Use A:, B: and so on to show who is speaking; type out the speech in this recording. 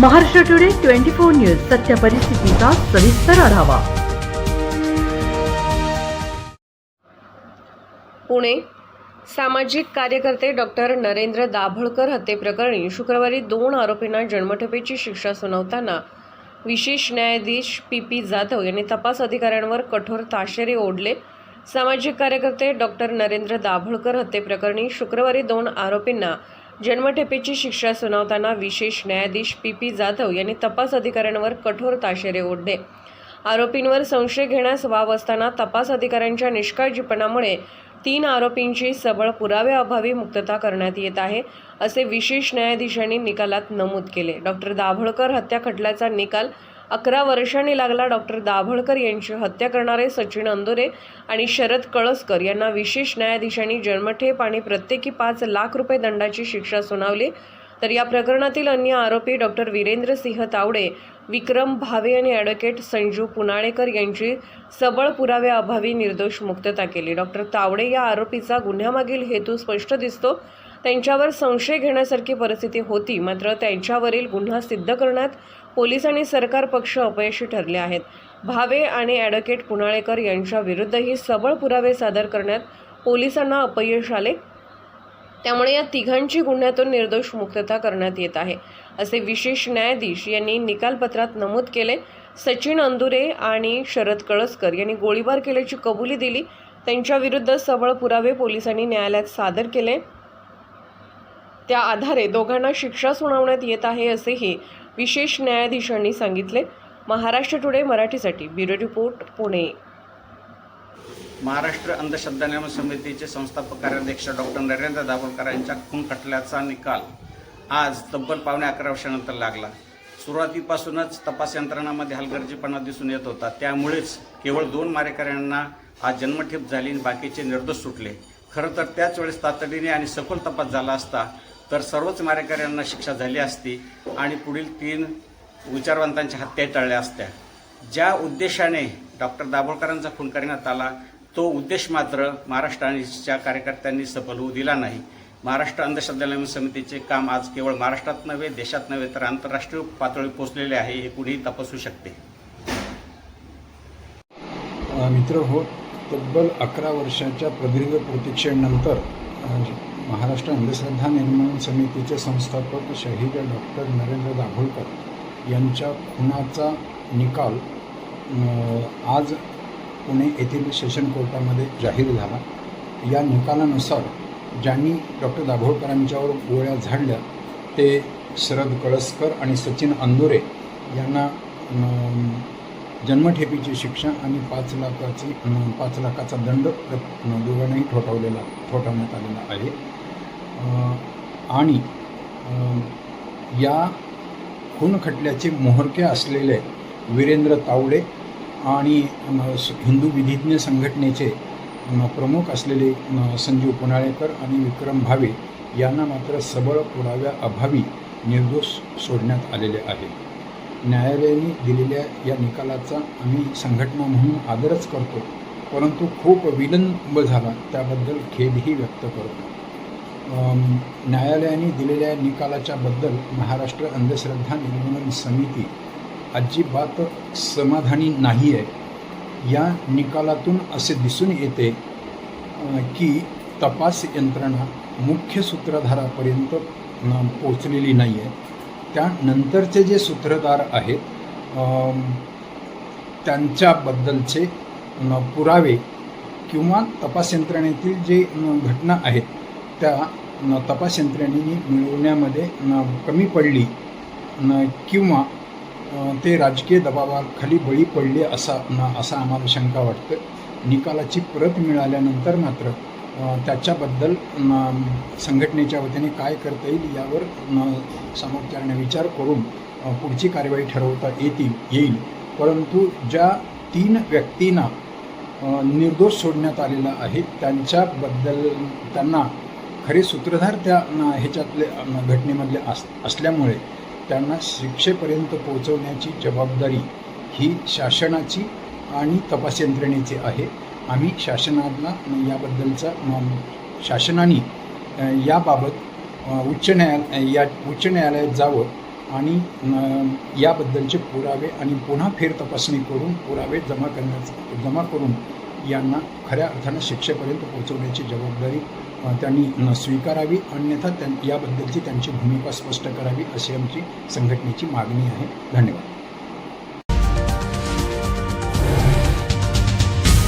A: Maharashtra today twenty four news सत्य परिस्थितीचा सविस्तर आढावा.
B: पुणे. सामाजिक कार्यकर्ते डॉक्टर नरेंद्र दाभोळकर हत्येप्रकरणी शुक्रवारी दोन आरोपींना जन्मठेपेची शिक्षा सुनावताना विशेष न्यायाधीश पी पी जाधव यांनी तपास अधिकाऱ्यांवर कठोर ताशेरे ओढले. सामाजिक कार्यकर्ते डॉक्टर नरेंद्र दाभोळकर हत्येप्रकरणी शुक्रवारी दोन आरोपींना जन्मठेपेची शिक्षा सुनावताना विशेष न्यायाधीश पी पी जाधव यांनी तपास अधिकाऱ्यांवर कठोर ताशेरे ओढले. आरोपींवर संशय घेण्यास वाव असताना तपास अधिकाऱ्यांच्या निष्काळजीपणामुळे तीन आरोपींची सबळ पुराव्याअभावी मुक्तता करण्यात येत आहे असे विशेष न्यायाधीशांनी निकालात नमूद केले. डॉक्टर दाभोळकर हत्या खटल्याचा निकाल अकरा वर्षांनी लागला डॉक्टर दाभळकर यांची हत्या करणारे सचिन अंदोरे आणि शरद कळसकर यांना विशेष न्यायाधीशांनी जन्मठेप आणि प्रत्येकी पाच लाख रुपये दंडाची शिक्षा सुनावली. तर या प्रकरणातील अन्य आरोपी डॉक्टर वीरेंद्र सिंह तावडे विक्रम भावे आणि ॲडव्होकेट संजू पुनाळेकर यांची सबळ पुराव्याअभावी निर्दोष मुक्तता केली. डॉक्टर तावडे या आरोपीचा गुन्ह्यामागील हेतू स्पष्ट दिसतो. त्यांच्यावर संशय घेण्यासारखी परिस्थिती होती मात्र त्यांच्यावरील गुन्हा सिद्ध करण्यात पोलीस आणि सरकार पक्ष अपयशी ठरले आहेत. भावे आणि ॲडव्होकेट पुनाळेकर यांच्या विरुद्धही सबळ पुरावे सादर करण्यात पोलिसांना अपयश आले. त्यामुळे या तिघांची गुन्ह्यातून निर्दोष मुक्तता करण्यात येत आहे. असे विशेष न्यायाधीश यांनी निकालपत्रात नमूद केले. सचिन अंदुरे आणि शरद कळसकर यांनी गोळीबार केल्याची कबुली दिली. त्यांच्याविरुद्ध सबळ पुरावे पोलिसांनी न्यायालयात सादर केले. त्या आधारे दोघांना शिक्षा सुनावण्यात येत आहे असेही विशेष न्यायाधीशांनी सांगितले. महाराष्ट्र टुडे मराठीसाठी ब्युरो रिपोर्ट पुणे.
C: महाराष्ट्र अंधश्रद्धा नियमन समितीचे संस्थापक कार्याध्यक्ष डॉक्टर नरेंद्र दाभोलकर यांच्या खून खटल्याचा निकाल आज तब्बल पावणे अकरा वर्षानंतर लागला. सुरुवातीपासूनच तपास यंत्रणामध्ये हलगर्जीपणा दिसून येत होता. त्यामुळेच केवळ दोन मारेकऱ्यांना आज जन्मठेप झाली आणि बाकीचे निर्दोष सुटले. खरं तर त्याच वेळेस तातडीने आणि सखोल तपास झाला असता तर सर्वच मारेकऱ्यांना शिक्षा झाली असती आणि पुढील तीन विचारवंतांच्या हत्या टळल्या असत्या. ज्या उद्देशाने डॉक्टर दाभोळकरांचा खून करण्यात आला तो उद्देश मात्र महाराष्ट्र आणि च्या कार्यकर्त्यांनी सफल होऊ दिला नाही. महाराष्ट्र अंधश्रद्धा नियमन समितीचे काम आज केवळ महाराष्ट्रात नव्हे देशात नव्हे तर आंतरराष्ट्रीय पातळी पोहोचलेले आहे हे कुणीही तपासू शकते.
D: मित्र हो तब्बल अकरा वर्षाच्या प्रदीर्घ प्रतीक्षेनंतर महाराष्ट्र अंधश्रद्धा निर्मूलन समितीचे संस्थापक शहीद डॉक्टर नरेंद्र दाभोलकर यांच्या खुनाचा निकाल आज पुणे येथील सेशन कोर्टामध्ये जाहीर झाला. या निकालानुसार ज्यांनी डॉक्टर दाभोळकरांच्यावर गोळ्या झाडल्या ते शरद कळसकर आणि सचिन अंदुरे यांना जन्मठेपीची शिक्षा आणि पाच लाखाची पाच लाखाचा दंड दोघांनाही ठोठावलेला ठोठावण्यात आलेला आहे. आणि या खून खटल्याचे मोहरके असलेले वीरेंद्र तावडे आणि हिंदू विधिज्ञ संघटनेचे प्रमुख असलेले संजीव पुनाळेकर आणि विक्रम भावे यांना मात्र सबळ पुराव्या अभावी निर्दोष सोडण्यात आलेले आहे. न्यायालयाने दिलेल्या या निकालाचा आम्ही संघटना म्हणून आदरच करतो. परंतु खूप विलंब झाला त्याबद्दल खेदही व्यक्त करतो. न्यायालयाने दिलेल्या निकालाच्याबद्दल महाराष्ट्र अंधश्रद्धा निर्मूलन समिती अजिबात समाधानी नाही आहे. या निकालातून असे दिसून येते की तपास यंत्रणा मुख्य सूत्रधारापर्यंत पोचलेली नाही आहे त्यानंतरचे जे सूत्रधार आहेत त्यांच्याबद्दलचे पुरावे किंवा तपास यंत्रणेतील जे घटना आहेत त्या तपास यंत्रणेने मिळवण्यामध्ये कमी पडली न किंवा ते राजकीय दबावाखाली बळी पडले असा न असा आम्हाला शंका वाटतं. निकालाची प्रत मिळाल्यानंतर मात्र त्याच्याबद्दल संघटनेच्या वतीने काय करता येईल यावर न, विचार करून पुढची कार्यवाही ठरवता येतील येईल. परंतु ज्या तीन व्यक्तींना निर्दोष सोडण्यात आलेला आहे त्यांच्याबद्दल त्यांना खरे सूत्रधार त्या ह्याच्यातले घटनेमधले अस असल्यामुळे त्यांना शिक्षेपर्यंत पोहोचवण्याची जबाबदारी ही शासनाची आणि तपास यंत्रणेची आहे. आम्ही शासनाला याबद्दलचा शासनाने याबाबत उच्च न्यायालय या उच्च न्यायालयात जावं आणि याबद्दलचे पुरावे आणि पुन्हा फेर तपासणी करून पुरावे जमा करण्याचं जमा करून यांना खऱ्या अर्थानं शिक्षेपर्यंत पोहोचवण्याची जबाबदारी त्यांनी स्वीकारावी. अन्यथा त्यां याबद्दलची त्यांची भूमिका स्पष्ट करावी अशी आमची संघटनेची मागणी आहे. धन्यवाद.